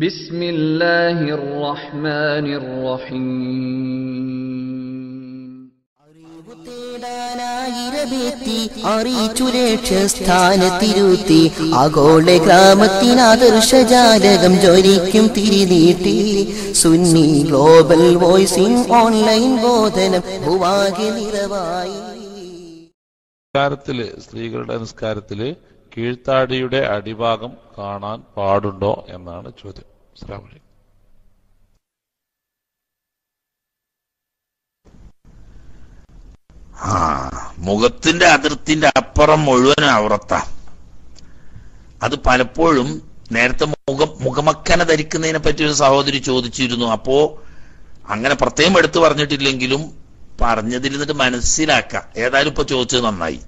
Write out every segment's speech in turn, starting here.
ബിസ്മില്ലാഹിർ റഹ്മാനിർ റഹീം തേടാനായിരവേത്തി അറിയിച്ചു രക്ഷസ്ഥാന തിരുത്തി. ആഗോള ഗ്രാമത്തിനാദർശ ജാലകം ജ്വലിക്കും തിരിനീട്ടി. സുന്നി ഗ്ലോബൽ വോയിസിംഗ് ഓൺലൈൻ ബോധനം ഭൂവാകെ നിറവായി. സ്ത്രീകളുടെ നിസ്കാരത്തിൽ കീഴ്ത്താടിയുടെ അടിഭാഗം കാണാൻ പാടുണ്ടോ എന്നാണ് ചോദ്യം. അലൈക്കും ആ മുഖത്തിന്റെ അതിർത്തിന്റെ അപ്പുറം മുഴുവൻ ഔറത്താ അത് പലപ്പോഴും നേരത്തെ മുഖം മുഖമക്കന ധരിക്കുന്നതിനെ പറ്റി ഒരു സഹോദരി ചോദിച്ചിരുന്നു. അപ്പോ അങ്ങനെ പ്രത്യേകം എടുത്തു പറഞ്ഞിട്ടില്ലെങ്കിലും പറഞ്ഞതിൽ നിന്നിട്ട് മനസ്സിലാക്കാം. ഏതായാലും ഇപ്പൊ ചോദിച്ചത് നന്നായി.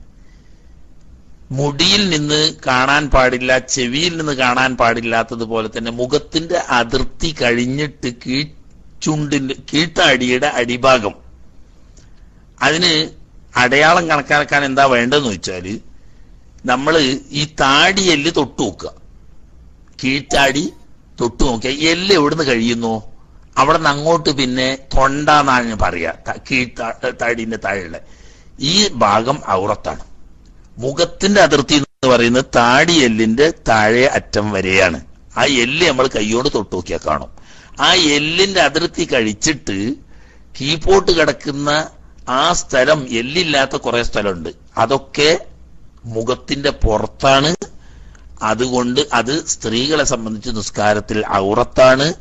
മുടിയിൽ നിന്ന് കാണാൻ പാടില്ല ചെവിയിൽ നിന്ന് കാണാൻ പാടില്ലാത്തതുപോലെ തന്നെ മുഖത്തിന്റെ അതിർത്തി കഴിഞ്ഞിട്ട് കീഴ്ചുണ്ടിന്റെ കീഴ്ത്താടിയുടെ അടിഭാഗം. അതിന് അടയാളം കണക്കാക്കാൻ എന്താ വേണ്ടതെന്ന് വെച്ചാൽ നമ്മൾ ഈ താടി എല്ല് തൊട്ടു നോക്കുക. കീഴ്ത്താടി തൊട്ടു നോക്കുക എല്ല് എവിടുന്ന് കഴിയുന്നു? അവിടെ നിന്ന് അങ്ങോട്ട് പിന്നെ തൊണ്ട എന്നാണ് പറയാ കീഴ്ത്താടിന്റെ താഴെ ഈ ഭാഗം ഔറത്താണ്. മുഖത്തിന്റെ അതിർത്തി എന്ന് പറയുന്നത് താടി എല്ലിന്റെ താഴെ അറ്റം വരെയാണ്. ആ എല്ല് നമ്മൾ കൈയോട് തൊട്ട് നോക്കിയാൽ കാണും. ആ എല്ലിന്റെ അതിർത്തി കഴിച്ചിട്ട് കീപോട്ട് കിടക്കുന്ന ആ സ്ഥലം എല്ലില്ലാത്ത കുറെ സ്ഥലമുണ്ട്. അതൊക്കെ മുഖത്തിന്റെ പുറത്താണ്. അതുകൊണ്ട് അത് സ്ത്രീകളെ സംബന്ധിച്ച് നിസ്കാരത്തിൽ ഔറത്താണ്.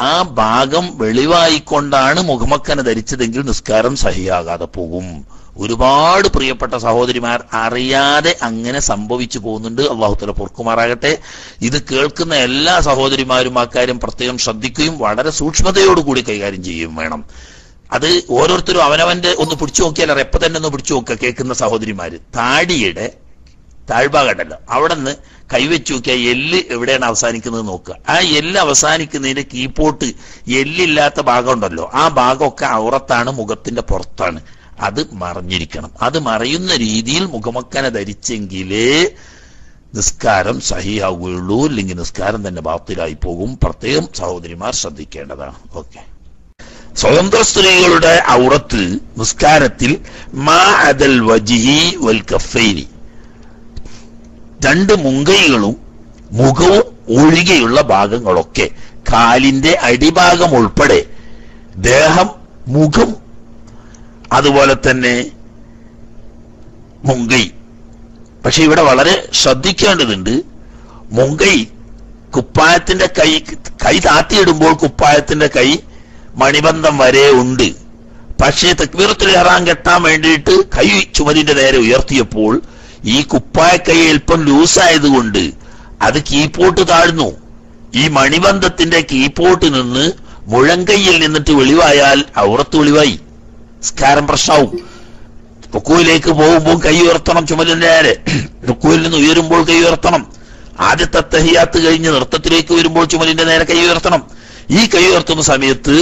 ആ ഭാഗം വെളിവായിക്കൊണ്ടാണ് മുഖമക്കന ധരിച്ചതെങ്കിൽ നിസ്കാരം സഹിയാകാതെ പോകും. ഒരുപാട് പ്രിയപ്പെട്ട സഹോദരിമാർ അറിയാതെ അങ്ങനെ സംഭവിച്ചു പോകുന്നുണ്ട്. അള്ളാഹുത്തല പൊറുക്കുമാറാകട്ടെ. ഇത് കേൾക്കുന്ന എല്ലാ സഹോദരിമാരും അക്കാര്യം കാര്യം പ്രത്യേകം ശ്രദ്ധിക്കുകയും വളരെ സൂക്ഷ്മതയോടുകൂടി കൈകാര്യം ചെയ്യുകയും വേണം. അത് ഓരോരുത്തരും അവനവന്റെ ഒന്ന് പിടിച്ചു നോക്കിയാൽ അറിയാം. എപ്പോ തന്നെ ഒന്ന് പിടിച്ചു നോക്കുക കേൾക്കുന്ന സഹോദരിമാര്. താടിയുടെ താഴ്ഭാഗമുണ്ടല്ലോ അവിടെ നിന്ന് കൈവച്ചു നോക്കിയാൽ എല്ല് എവിടെയാണ് അവസാനിക്കുന്നത് നോക്കുക. ആ എല്ല് അവസാനിക്കുന്നതിന്റെ കീപോട്ട് എല്ലില്ലാത്ത ഭാഗം ഉണ്ടല്ലോ ആ ഭാഗമൊക്കെ ഔറത്താണ് മുഖത്തിന്റെ പുറത്താണ്. അത് മറിഞ്ഞിരിക്കണം. അത് മറയുന്ന രീതിയിൽ മുഖമക്കന ധരിച്ചെങ്കിലേ നിസ്കാരം സഹിയാവുകയുള്ളൂ അല്ലെങ്കിൽ നിസ്കാരം തന്നെ ബാത്തിലായി പോകും. പ്രത്യേകം സഹോദരിമാർ ശ്രദ്ധിക്കേണ്ടതാണ്. ഓക്കെ. സ്വതന്ത്ര സ്ത്രീകളുടെ ഔറത്തിൽ നിസ്കാരത്തിൽ മാ അദൽ വജിഹി വൽ കഫൈനി. രണ്ട് മുങ്കൈകളും മുഖവും ഒഴികെയുള്ള ഭാഗങ്ങളൊക്കെ കാലിന്റെ അടിഭാഗം ഉൾപ്പെടെ ദേഹം മുഖം അതുപോലെ തന്നെ മുങ്കൈ പക്ഷെ ഇവിടെ വളരെ ശ്രദ്ധിക്കേണ്ടതുണ്ട് മുങ്കൈ കുപ്പായത്തിന്റെ കൈ കൈ താത്തിയിടുമ്പോൾ കുപ്പായത്തിന്റെ കൈ മണിബന്ധം വരെ ഉണ്ട്. പക്ഷേ തെക്വീറത്തിൽ ഇറാൻ കെട്ടാൻ വേണ്ടിയിട്ട് കൈ ചുമരിന്റെ നേരെ ഉയർത്തിയപ്പോൾ ഈ കുപ്പായ കൈ അല്പം ലൂസായതുകൊണ്ട് അത് കീപ്പോട്ട് താഴ്ന്നു. ഈ മണിബന്ധത്തിന്റെ കീപ്പോട്ട് നിന്ന് മുഴങ്കയിൽ നിന്നിട്ട് വെളിവായാൽ ഔറത്ത് വെളിവായി. സ്കാരം പ്രശ്നവും. റുക്കുവിലേക്ക് പോകുമ്പോൾ കൈ ഉയർത്തണം ചുമലിന്റെ നേരെ. റുക്കുവിൽ നിന്ന് ഉയരുമ്പോൾ കൈ ഉയർത്തണം. ആദ്യത്തെ തഹിയാത്ത് കഴിഞ്ഞ് നൃത്തത്തിലേക്ക് വരുമ്പോൾ ചുമലിന്റെ നേരെ കൈ ഉയർത്തണം. ഈ കൈ ഉയർത്തുന്ന സമയത്ത്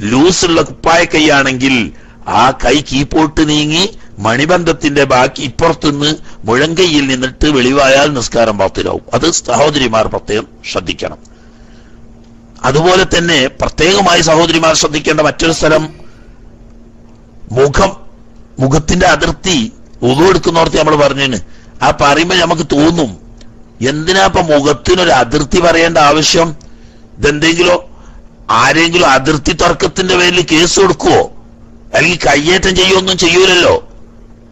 ലൂസുള്ള കുപ്പായ കൈയാണെങ്കിൽ ആ കൈ കീപ്പോട്ട് നീങ്ങി മണിബന്ധത്തിന്റെ ബാക്കി ഇപ്പുറത്തുനിന്ന് മുഴങ്കയിൽ നിന്നിട്ട് വെളിവായാൽ നിസ്കാരം പാത്തിലാവും അത് സഹോദരിമാർ പ്രത്യേകം ശ്രദ്ധിക്കണം. അതുപോലെ തന്നെ പ്രത്യേകമായി സഹോദരിമാർ ശ്രദ്ധിക്കേണ്ട മറ്റൊരു സ്ഥലം മുഖം മുഖത്തിന്റെ അതിർത്തി ഉതു എടുക്കുന്നോർത്ത് നമ്മൾ പറഞ്ഞതിന് ആ പറയുമ്പോ നമുക്ക് തോന്നും എന്തിനാ ഇപ്പൊ മുഖത്തിനൊരു അതിർത്തി പറയേണ്ട ആവശ്യം? ഇതെന്തെങ്കിലോ ആരെങ്കിലും അതിർത്തി തർക്കത്തിന്റെ പേരിൽ കേസ് കൊടുക്കുവോ? അല്ലെങ്കിൽ കയ്യേറ്റം ചെയ്യുമൊന്നും ചെയ്യൂലല്ലോ?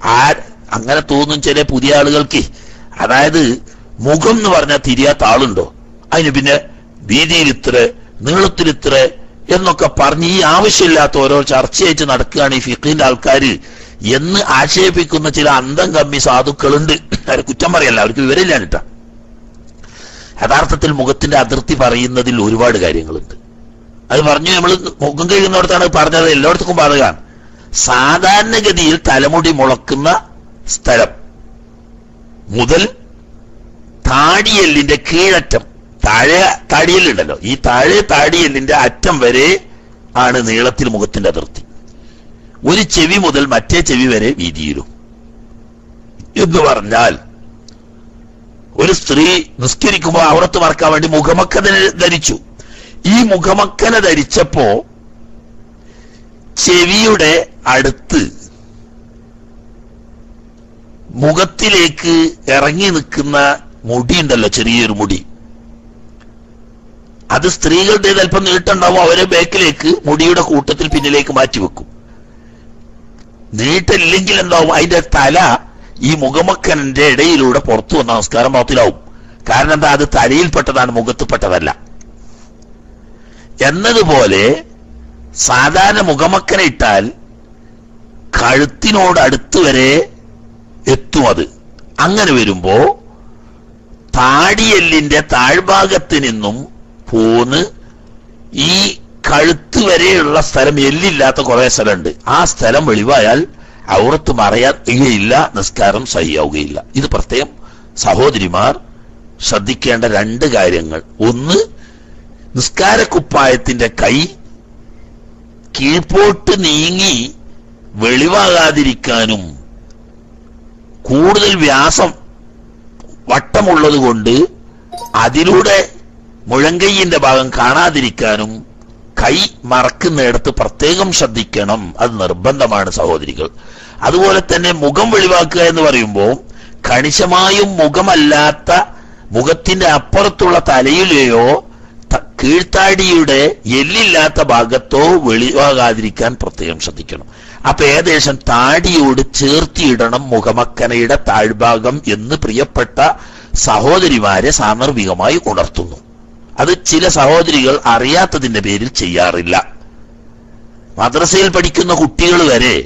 ആ അങ്ങനെ തോന്നും ചില പുതിയ ആളുകൾക്ക്. അതായത് മുഖം എന്ന് പറഞ്ഞാൽ തിരിയാത്ത ആളുണ്ടോ? അതിന് പിന്നെ വീതിയിൽ ഇത്ര നീളത്തിൽ ഇത്ര എന്നൊക്കെ പറഞ്ഞ് ഈ ആവശ്യമില്ലാത്ത ഓരോ ചർച്ചയായിട്ട് നടക്കുകയാണ് ഈ ഫിഖിന്റെ ആൾക്കാർ എന്ന് ആക്ഷേപിക്കുന്ന ചില അന്തം കമ്മി സാധുക്കളുണ്ട്. അവരെ കുറ്റം പറയല്ല അവർക്ക് വിവരമില്ല കേട്ടാ. യഥാർത്ഥത്തിൽ മുഖത്തിന്റെ അതിർത്തി പറയുന്നതിൽ ഒരുപാട് കാര്യങ്ങളുണ്ട്. അത് പറഞ്ഞു നമ്മൾ മുഖം കഴിയുന്നിടത്താണ് പറഞ്ഞത്. എല്ലായിടത്തും ബാധകമാണ്. സാധാരണഗതിയിൽ തലമുടി മുളക്കുന്ന സ്ഥലം മുതൽ താടിയെല്ലിന്റെ കീഴറ്റം താഴെ താടിയിലുണ്ടല്ലോ ഈ താഴെ താടിയെല്ലിന്റെ അറ്റം വരെ ആണ് നീളത്തിൽ മുഖത്തിന്റെ അതിർത്തി. ഒരു ചെവി മുതൽ മറ്റേ ചെവി വരെ വീതിയിലും എന്ന് പറഞ്ഞാൽ ഒരു സ്ത്രീ നിസ്കരിക്കുമ്പോൾ അവർത്ത് മറക്കാൻ വേണ്ടി മുഖമക്ക ധരിച്ചു. ഈ മുഖമക്കന ധരിച്ചപ്പോ ചെവിയുടെ അടുത്ത് മുഖത്തിലേക്ക് ഇറങ്ങി നിൽക്കുന്ന മുടിയുണ്ടല്ലോ ചെറിയൊരു മുടി. അത് സ്ത്രീകളുടെ അല്പം നീട്ടുണ്ടാവും അവരെ ബാക്കിലേക്ക് മുടിയുടെ കൂട്ടത്തിൽ പിന്നിലേക്ക് മാറ്റിവെക്കും നീട്ടില്ലെങ്കിൽ എന്താവും? അതിന്റെ തല ഈ മുഖമക്കനന്റെ ഇടയിലൂടെ പുറത്തു വന്ന നമസ്കാരം പാത്തിലാവും കാരണം എന്താ? അത് തലയിൽപ്പെട്ടതാണ് മുഖത്തുപ്പെട്ടതല്ല. എന്നതുപോലെ സാധാരണ മുഖമക്കനെ ഇട്ടാൽ കഴുത്തിനോട് അടുത്ത് വരെ എത്തും അത്. അങ്ങനെ വരുമ്പോ താടിയെല്ലിന്റെ താഴ്ഭാഗത്ത് നിന്നും പോന്ന് ഈ കഴുത്ത് വരെയുള്ള സ്ഥലം എല്ലില്ലാത്ത കുറെ സ്ഥലമുണ്ട്. ആ സ്ഥലം വെളിവായാൽ ഔറത്ത് മറയുകയില്ല നിസ്കാരം സഹിയാവുകയില്ല. ഇത് പ്രത്യേകം സഹോദരിമാർ ശ്രദ്ധിക്കേണ്ട രണ്ട് കാര്യങ്ങൾ. ഒന്ന് നിസ്കാരക്കുപ്പായത്തിന്റെ കൈ കീഴ്പോട്ട് നീങ്ങി വെളിവാകാതിരിക്കാനും കൂടുതൽ വ്യാസം വട്ടമുള്ളത് കൊണ്ട് അതിലൂടെ മുഴങ്കയ്യന്റെ ഭാഗം കാണാതിരിക്കാനും കൈ മറക്കുന്നിടത്ത് പ്രത്യേകം ശ്രദ്ധിക്കണം. അത് നിർബന്ധമാണ് സഹോദരികൾ. അതുപോലെ തന്നെ മുഖം വെളിവാക്കുക എന്ന് പറയുമ്പോൾ കണിശമായും മുഖമല്ലാത്ത മുഖത്തിന്റെ അപ്പുറത്തുള്ള തലയിലെയോ കീഴ്ത്താടിയുടെ എല്ലില്ലാത്ത ഭാഗത്തോ വെളിവാകാതിരിക്കാൻ പ്രത്യേകം ശ്രദ്ധിക്കണം. അപ്പൊ ഏകദേശം താടിയോട് ചേർത്തിയിടണം മുഖമക്കനയുടെ താഴ്ഭാഗം എന്ന് പ്രിയപ്പെട്ട സഹോദരിമാരെ സാന്ദർഭികമായി ഉണർത്തുന്നു. അത് ചില സഹോദരികൾ അറിയാത്തതിന്റെ പേരിൽ ചെയ്യാറില്ല. മദ്രസയിൽ പഠിക്കുന്ന കുട്ടികൾ വരെ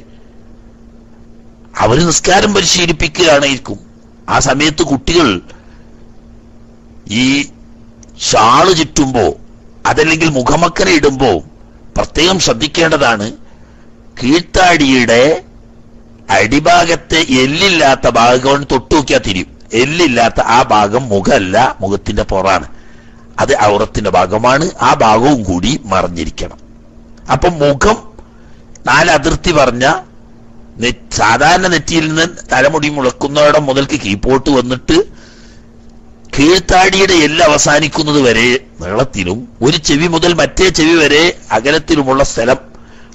അവർ നിസ്കാരം പരിശീലിപ്പിക്കുകയാണേക്കും ആ സമയത്ത് കുട്ടികൾ ഈ ഷാൾ ചുറ്റുമ്പോ അതല്ലെങ്കിൽ മുഖമക്കര ഇടുമ്പോ പ്രത്യേകം ശ്രദ്ധിക്കേണ്ടതാണ് കീഴ്ത്താടിയുടെ അടിഭാഗത്തെ എല്ലില്ലാത്ത ഭാഗം കൊണ്ട് തൊട്ടു നോക്കിയാൽ തിരിയും. എല്ലില്ലാത്ത ആ ഭാഗം മുഖമല്ല മുഖത്തിന്റെ പുറാണ് അത് ഔറത്തിന്റെ ഭാഗമാണ്. ആ ഭാഗവും കൂടി മറിഞ്ഞിരിക്കണം. അപ്പൊ മുഖം നാല് അതിർത്തി പറഞ്ഞ സാധാരണ നെറ്റിയിൽ നിന്ന് തലമുടി മുളക്കുന്നിടം മുതൽക്ക് കീപ്പോട്ട് വന്നിട്ട് കീഴ്ത്താടിയുടെ എല്ല് അവസാനിക്കുന്നത് വരെ നീളത്തിലും ഒരു ചെവി മുതൽ മറ്റേ ചെവി വരെ അകലത്തിലുമുള്ള സ്ഥലം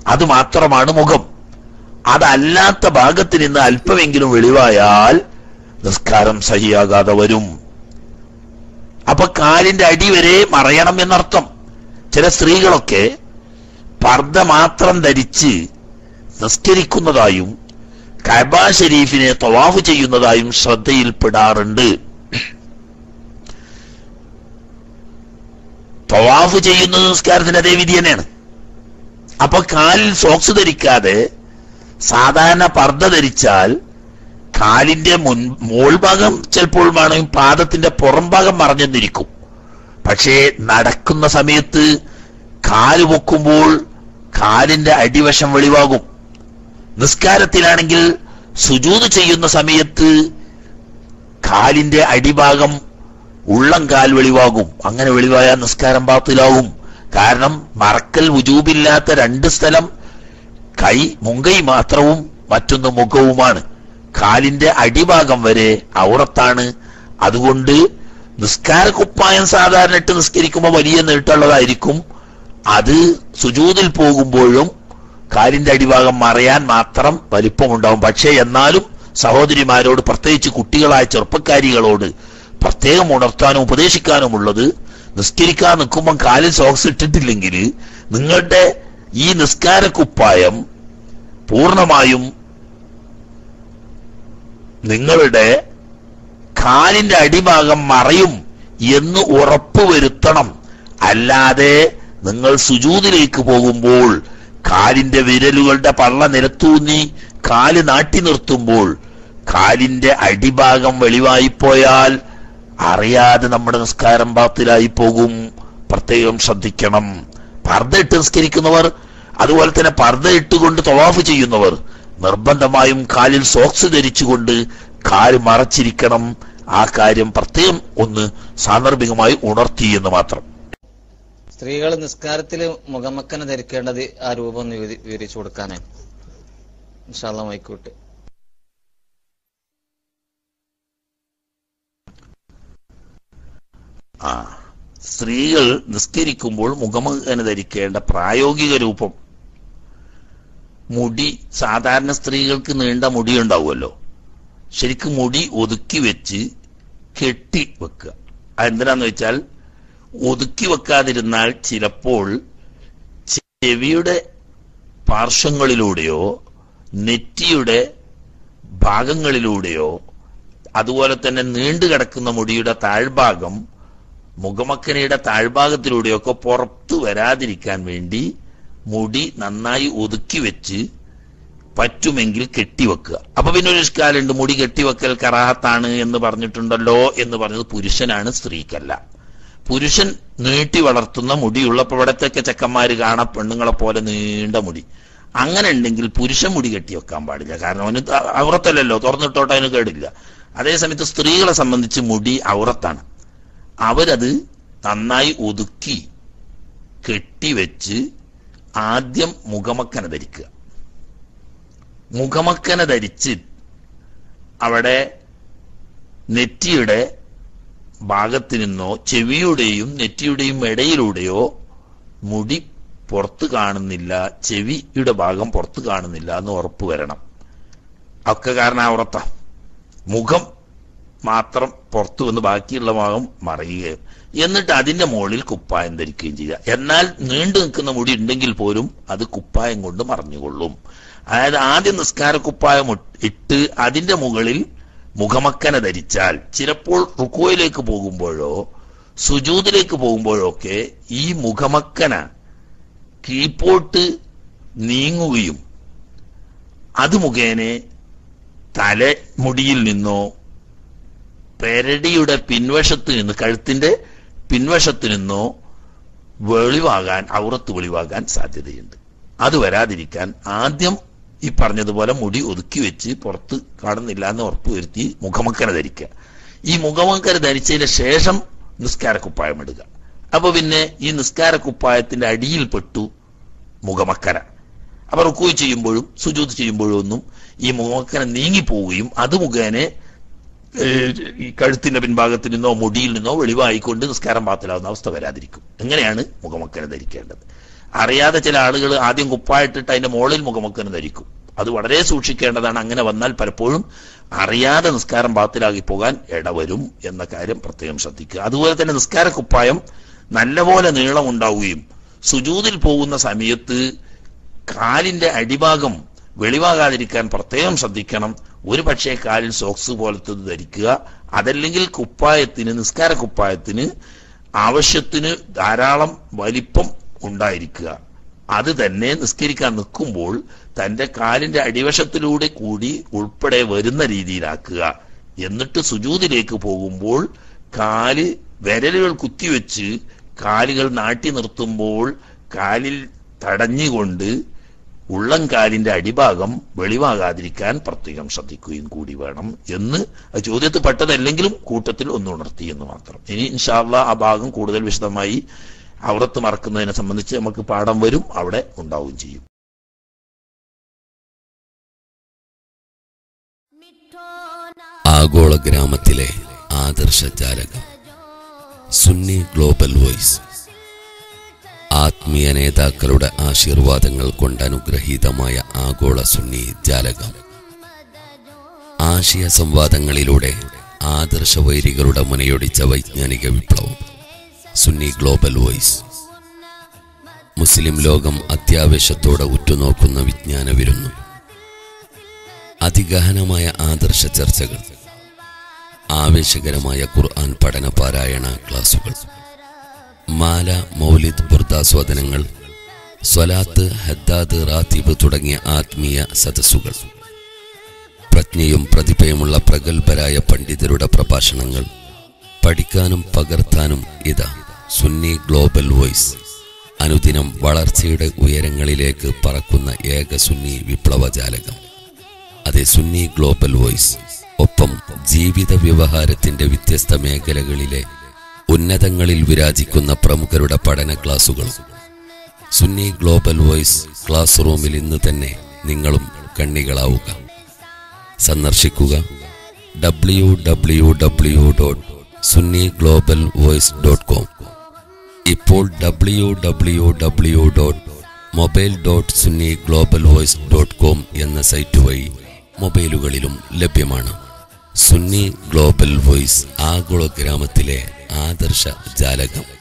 അത് മാത്രമാണ് മുഖം. അതല്ലാത്ത ഭാഗത്ത് നിന്ന് അല്പമെങ്കിലും വെളിവായാൽ നിസ്കാരം സഹിയാകാതെ വരും. അപ്പൊ കാലിന്റെ അടി വരെ മറയണം എന്നർത്ഥം. ചില സ്ത്രീകളൊക്കെ പർദ്ദ മാത്രം ധരിച്ച് നിസ്കരിക്കുന്നതായും കബ ഷരീഫിനെ തവാഫ് ചെയ്യുന്നതായും ശ്രദ്ധയിൽപ്പെടാറുണ്ട്. തവാഫ് ചെയ്യുന്നത് നിസ്കാരത്തിന്റെ അതേ വിധി തന്നെയാണ്. അപ്പൊ കാലിൽ സോക്സ് ധരിക്കാതെ സാധാരണ പർദ്ദ ധരിച്ചാൽ കാലിന്റെ മുൻ മോൾഭാഗം ചിലപ്പോൾ വേണമെങ്കിൽ പാദത്തിന്റെ പുറംഭാഗം മറഞ്ഞെന്നിരിക്കും. പക്ഷേ നടക്കുന്ന സമയത്ത് കാൽ പൊക്കുമ്പോൾ കാലിന്റെ അടിവശം വെളിവാകും. നിസ്കാരത്തിലാണെങ്കിൽ സുജൂത് ചെയ്യുന്ന സമയത്ത് കാലിന്റെ അടിഭാഗം ഉള്ളം കാൽ വെളിവാകും. അങ്ങനെ വെളിവായാൽ നിസ്കാരം പാത്തിലാവും കാരണം മറക്കൽ വുജൂബില്ലാത്ത രണ്ട് സ്ഥലം കൈ മുങ്കൈ മാത്രവും മറ്റൊന്ന് മുഖവുമാണ്. കാലിന്റെ അടിഭാഗം വരെ ഔറത്താണ്. അതുകൊണ്ട് നിസ്കാര കുപ്പായം സാധാരണ ഇട്ട് നിസ്കരിക്കുമ്പോൾ വലിയ നീട്ടുള്ളതായിരിക്കും അത് സുജൂതിൽ പോകുമ്പോഴും കാലിന്റെ അടിഭാഗം മറയാൻ മാത്രം വലിപ്പമുണ്ടാവും. പക്ഷേ എന്നാലും സഹോദരിമാരോട് പ്രത്യേകിച്ച് കുട്ടികളായ ചെറുപ്പക്കാരികളോട് പ്രത്യേകം ഉണർത്താനും ഉപദേശിക്കാനും ഉള്ളത് നിസ്കരിക്കാൻ നിൽക്കുമ്പോൾ കാലിൽ സോക്സ് ഇട്ടിട്ടില്ലെങ്കിൽ നിങ്ങളുടെ ഈ നിസ്കാര കുപ്പായം പൂർണമായും നിങ്ങളുടെ കാലിന്റെ അടിഭാഗം മറയും എന്ന് ഉറപ്പുവരുത്തണം. അല്ലാതെ നിങ്ങൾ സുജൂതിലേക്ക് പോകുമ്പോൾ കാലിന്റെ വിരലുകളുടെ പള്ള നിരത്തൂന്നി കാൽ നാട്ടി നിർത്തുമ്പോൾ കാലിന്റെ അടിഭാഗം വെളിവായിപ്പോയാൽ അറിയാതെ നമ്മുടെ നിസ്കാരം ബാത്തിലായി പോകും പ്രത്യേകം ശ്രദ്ധിക്കണം. പർദ്ദ ഇട്ട് നിസ്കരിക്കുന്നവർ അതുപോലെ തന്നെ പർദ്ദ ഇട്ടുകൊണ്ട് തവാഫ് ചെയ്യുന്നവർ നിർബന്ധമായും കാലിൽ സോക്സ് ധരിച്ചുകൊണ്ട് കാൽ മറച്ചിരിക്കണം. ആ കാര്യം പ്രത്യേകം ഒന്ന് സാന്ദർഭികമായി ഉണർത്തി എന്ന് മാത്രം. സ്ത്രീകൾ നിസ്കാരത്തിൽ മുഖമക്കന ധരിക്കേണ്ടത് ആ രൂപം ഒന്ന് വിവരി- വിവരിച്ചു കൊടുക്കാനാണ് ഇൻഷാല്ല ആ സ്ത്രീകൾ നിസ്കരിക്കുമ്പോൾ മുഖമകന ധരിക്കേണ്ട പ്രായോഗിക രൂപം മുടി സാധാരണ സ്ത്രീകൾക്ക് നീണ്ട മുടി ഉണ്ടാവുമല്ലോ ശരിക്കും മുടി ഒതുക്കി വെച്ച് കെട്ടി വെക്കുക. അതെന്തിനാന്ന് വെച്ചാൽ ഒതുക്കി വെക്കാതിരുന്നാൽ ചിലപ്പോൾ ചെവിയുടെ പാർശ്വങ്ങളിലൂടെയോ നെറ്റിയുടെ ഭാഗങ്ങളിലൂടെയോ അതുപോലെ തന്നെ നീണ്ടു കിടക്കുന്ന മുടിയുടെ താഴ്ഭാഗം മുഖമക്കനയുടെ താഴ്ഭാഗത്തിലൂടെയൊക്കെ പുറത്തു വരാതിരിക്കാൻ വേണ്ടി മുടി നന്നായി ഒതുക്കി വെച്ച് പറ്റുമെങ്കിൽ കെട്ടിവെക്കുക. അപ്പൊ പിന്നെ ഒരു ഇഷ്കാലുണ്ട് മുടി കെട്ടിവെക്കൽ കറാഹത്താണ് എന്ന് പറഞ്ഞിട്ടുണ്ടല്ലോ എന്ന് പറഞ്ഞത് പുരുഷനാണ് സ്ത്രീക്കല്ല. പുരുഷൻ നീട്ടി വളർത്തുന്ന മുടിയുള്ളപ്പോ ഇവിടത്തെയൊക്കെ ചെക്കന്മാർ കാണാ പെണ്ണുങ്ങളെ പോലെ നീണ്ട മുടി. അങ്ങനെ ഉണ്ടെങ്കിൽ പുരുഷൻ മുടി കെട്ടി വെക്കാൻ പാടില്ല. കാരണം അവന് അവറത്തല്ലല്ലോ തുറന്നിട്ടോട്ടെ അതിന് കേടില്ല. അതേസമയത്ത് സ്ത്രീകളെ സംബന്ധിച്ച് മുടി അവറത്താണ് അവരത് നന്നായി ഒതുക്കി കെട്ടിവെച്ച് ആദ്യം മുഖമക്കന ധരിക്കുക. മുഖമക്കന ധരിച്ച് അവിടെ നെറ്റിയുടെ ഭാഗത്ത് നിന്നോ ചെവിയുടെയും നെറ്റിയുടെയും ഇടയിലൂടെയോ മുടി പുറത്ത് കാണുന്നില്ല ചെവിയുടെ ഭാഗം പുറത്ത് കാണുന്നില്ല എന്ന് ഉറപ്പ് വരണം. ഒക്കെ കാരണം ഔറത്ത മുഖം മാത്രം പുറത്തു വന്ന് ബാക്കിയുള്ള ഭാഗം മറയുകയും എന്നിട്ട് അതിന്റെ മുകളിൽ കുപ്പായം ധരിക്കുകയും ചെയ്യുക. എന്നാൽ നീണ്ടു നിൽക്കുന്ന മുടി ഉണ്ടെങ്കിൽ പോലും അത് കുപ്പായം കൊണ്ട് മറഞ്ഞുകൊള്ളും. അതായത് ആദ്യം നിസ്കാര കുപ്പായം ഇട്ട് അതിന്റെ മുകളിൽ മുഖമക്കന ധരിച്ചാൽ ചിലപ്പോൾ റുക്കോയിലേക്ക് പോകുമ്പോഴോ സുജൂതിലേക്ക് പോകുമ്പോഴോ ഒക്കെ ഈ മുഖമക്കന കീഴ്പോട്ട് നീങ്ങുകയും അത് മുഖേനെ തലമുടിയിൽ നിന്നോ പെരടിയുടെ പിൻവശത്ത് നിന്ന് കഴുത്തിന്റെ പിൻവശത്ത് നിന്നോ വെളിവാകാൻ ഔറത്ത് വെളിവാകാൻ സാധ്യതയുണ്ട്. അത് വരാതിരിക്കാൻ ആദ്യം ഈ പറഞ്ഞതുപോലെ മുടി ഒതുക്കി വെച്ച് പുറത്ത് കാണുന്നില്ല എന്ന് ഉറപ്പുവരുത്തി മുഖമക്കര ധരിക്കുക. ഈ മുഖമക്കര ധരിച്ചതിന് ശേഷം നിസ്കാരക്കുപ്പായം ഇടുക. അപ്പൊ പിന്നെ ഈ നിസ്കാരക്കുപ്പായത്തിന്റെ അടിയിൽ പെട്ടു മുഖമക്കര. അപ്പൊ റുക്കു ചെയ്യുമ്പോഴും സുജൂത് ചെയ്യുമ്പോഴും ഒന്നും ഈ മുഖമക്കര നീങ്ങിപ്പോവുകയും അത് മുഖേന ഈ കഴുത്തിന്റെ പിൻഭാഗത്ത് നിന്നോ മുടിയിൽ നിന്നോ വെളിവായിക്കൊണ്ട് നിസ്കാരം പാത്തിലാവുന്ന അവസ്ഥ വരാതിരിക്കും. എങ്ങനെയാണ് മുഖമക്കന ധരിക്കേണ്ടത്? അറിയാതെ ചില ആളുകൾ ആദ്യം കുപ്പായിട്ടിട്ട് അതിന്റെ മുകളിൽ മുഖമക്കന് ധരിക്കും. അത് വളരെ സൂക്ഷിക്കേണ്ടതാണ്. അങ്ങനെ വന്നാൽ പലപ്പോഴും അറിയാതെ നിസ്കാരം പാത്തിലാകി പോകാൻ ഇടവരും എന്ന കാര്യം പ്രത്യേകം ശ്രദ്ധിക്കുക. അതുപോലെ തന്നെ നിസ്കാര കുപ്പായം നല്ലപോലെ നീളം ഉണ്ടാവുകയും സുജൂതിൽ പോകുന്ന സമയത്ത് കാലിന്റെ അടിഭാഗം വെളിവാകാതിരിക്കാൻ പ്രത്യേകം ശ്രദ്ധിക്കണം. ഒരു പക്ഷേ കാലിൽ സോക്സ് പോലത്തത് ധരിക്കുക. അതല്ലെങ്കിൽ കുപ്പായത്തിന് നിസ്കാര കുപ്പായത്തിന് ആവശ്യത്തിന് ധാരാളം വലിപ്പം ഉണ്ടായിരിക്കുക. അത് തന്നെ നിസ്കരിക്കാൻ നിൽക്കുമ്പോൾ തന്റെ കാലിന്റെ അടിവശത്തിലൂടെ കൂടി ഉൾപ്പെടെ വരുന്ന രീതിയിലാക്കുക. എന്നിട്ട് സുജൂതിലേക്ക് പോകുമ്പോൾ കാൽ വിരലുകൾ കുത്തിവെച്ച് കാലുകൾ നാട്ടി നിർത്തുമ്പോൾ കാലിൽ തടഞ്ഞുകൊണ്ട് ഉള്ളം കാലിന്റെ അടിഭാഗം വെളിവാകാതിരിക്കാൻ പ്രത്യേകം ശ്രദ്ധിക്കുകയും കൂടി വേണം എന്ന് ചോദ്യത്തിൽ പെട്ടതല്ലെങ്കിലും കൂട്ടത്തിൽ ഒന്ന് ഉണർത്തി എന്ന് മാത്രം. ഇനി ഇൻഷാള്ള ആ ഭാഗം കൂടുതൽ വിശദമായി ഔറത്ത് മറക്കുന്നതിനെ സംബന്ധിച്ച് നമുക്ക് പാഠം വരും അവിടെ ഉണ്ടാവുകയും ചെയ്യും. ആഗോള ഗ്രാമത്തിലെ ആദർശ ജാലകം സുന്നി ഗ്ലോബൽ വോയിസ്. ആത്മീയ നേതാക്കളുടെ ആശീർവാദങ്ങൾ കൊണ്ട് അനുഗ്രഹീതമായ ആഗോള സുന്നി ജാലകം. ആശയ സംവാദങ്ങളിലൂടെ ആദർശ വൈരികളുടെ മുനയൊടിച്ച വൈജ്ഞാനിക വിപ്ലവം. Sunni global voice. മുസ്ലിം ലോകം അത്യാവശ്യത്തോടെ ഉറ്റുനോക്കുന്ന വിജ്ഞാന വിരുന്നു. അതിഗഹനമായ ആദർശ ചർച്ചകൾ. ആവേശകരമായ ഖുർആൻ പഠന പാരായണ ക്ലാസുകൾ. മാല മൗലിദ് ബുർദാസ്വാദനങ്ങൾ സ്വലാത്ത് ഹദ്ദാദ് റാത്തീബ് തുടങ്ങിയ ആത്മീയ സദസ്സുകൾ. പ്രജ്ഞയും പ്രതിഭയുമുള്ള പ്രഗത്ഭരായ പണ്ഡിതരുടെ പ്രഭാഷണങ്ങൾ പഠിക്കാനും പകർത്താനും ഇതാ സുന്നി ഗ്ലോബൽ വോയിസ്. അനുദിനം വളർച്ചയുടെ ഉയരങ്ങളിലേക്ക് പറക്കുന്ന ഏക സുന്നി വിപ്ലവജാലകം. അതെ സുന്നി ഗ്ലോബൽ വോയിസ്. ഒപ്പം ജീവിത വ്യവഹാരത്തിന്റെ വ്യത്യസ്ത മേഖലകളിലെ ഉന്നതങ്ങളിൽ വിരാജിക്കുന്ന പ്രമുഖരുടെ പഠന ക്ലാസുകൾ സുന്നി ഗ്ലോബൽ വോയിസ് ക്ലാസ് റൂമിൽ ഇന്ന് തന്നെ നിങ്ങളും കണ്ണികളാവുക. സന്ദർശിക്കുക. W W W dot Sunni global voice dot com ഇപ്പോൾ W W W dot mobile dot Sunni global voice dot com എന്ന സൈറ്റ് വഴി മൊബൈലുകളിലും ലഭ്യമാണ്. സുന്നി ഗ്ലോബൽ വോയിസ് ആഗോള ഗ്രാമത്തിലെ ആദർശ ജാലകം.